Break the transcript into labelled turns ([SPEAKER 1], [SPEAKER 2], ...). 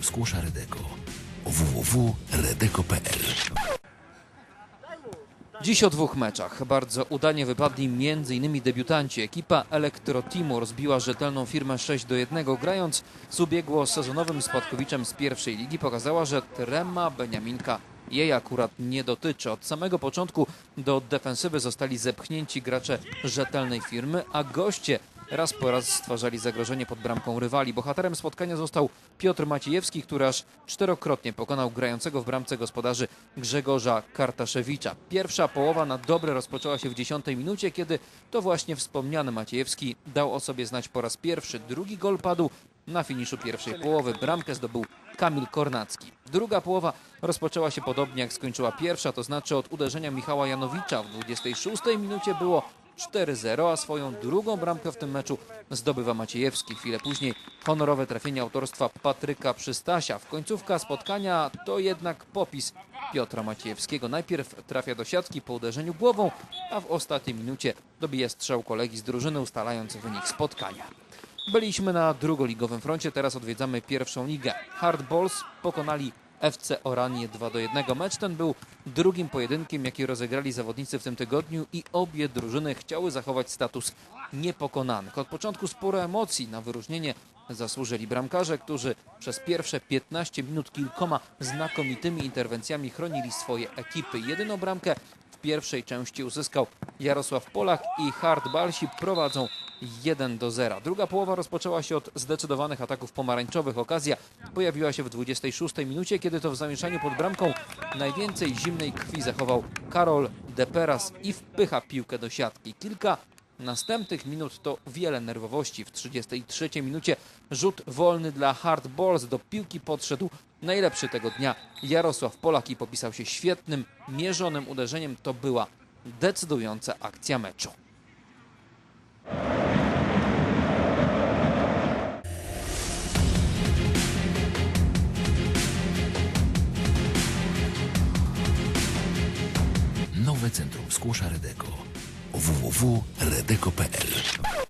[SPEAKER 1] Skłosza Redeko. www.redeko.pl
[SPEAKER 2] Dziś o dwóch meczach. Bardzo udanie wypadli m.in. debiutanci. Ekipa Elektro Teamu rozbiła rzetelną firmę 6 do 1, grając z ubiegło-sezonowym spadkowiczem z pierwszej ligi. Pokazała, że trema Beniaminka jej akurat nie dotyczy. Od samego początku do defensywy zostali zepchnięci gracze rzetelnej firmy, a goście raz po raz stwarzali zagrożenie pod bramką rywali. Bohaterem spotkania został Piotr Maciejewski, który aż czterokrotnie pokonał grającego w bramce gospodarzy Grzegorza Kartaszewicza. Pierwsza połowa na dobre rozpoczęła się w dziesiątej minucie, kiedy to właśnie wspomniany Maciejewski dał o sobie znać po raz pierwszy. Drugi gol padł na finiszu pierwszej połowy. Bramkę zdobył Kamil Kornacki. Druga połowa rozpoczęła się podobnie jak skończyła pierwsza, to znaczy od uderzenia Michała Janowicza. W 26 minucie było 4-0, a swoją drugą bramkę w tym meczu zdobywa Maciejewski. Chwilę później honorowe trafienie autorstwa Patryka Przystasia. W końcówka spotkania to jednak popis Piotra Maciejewskiego. Najpierw trafia do siatki po uderzeniu głową, a w ostatniej minucie dobija strzał kolegi z drużyny, ustalając wynik spotkania. Byliśmy na drugoligowym froncie, teraz odwiedzamy pierwszą ligę. Hard Balls pokonali FC Oranie 2 do 1. Mecz ten był drugim pojedynkiem, jaki rozegrali zawodnicy w tym tygodniu i obie drużyny chciały zachować status niepokonanych. Od początku sporo emocji na wyróżnienie zasłużyli bramkarze, którzy przez pierwsze 15 minut kilkoma znakomitymi interwencjami chronili swoje ekipy. Jedyną bramkę w pierwszej części uzyskał Jarosław Polak i Hard Balsi prowadzą 1 do 0. Druga połowa rozpoczęła się od zdecydowanych ataków pomarańczowych. Okazja pojawiła się w 26 minucie, kiedy to w zamieszaniu pod bramką najwięcej zimnej krwi zachował Karol Deperas i wpycha piłkę do siatki. Kilka następnych minut to wiele nerwowości. W 33 minucie rzut wolny dla Hard Balls. Do piłki podszedł najlepszy tego dnia Jarosław Polak i popisał się świetnym, mierzonym uderzeniem. To była decydująca akcja meczu.
[SPEAKER 1] Nowe Centrum Skłosza Redeko. www.redeko.pl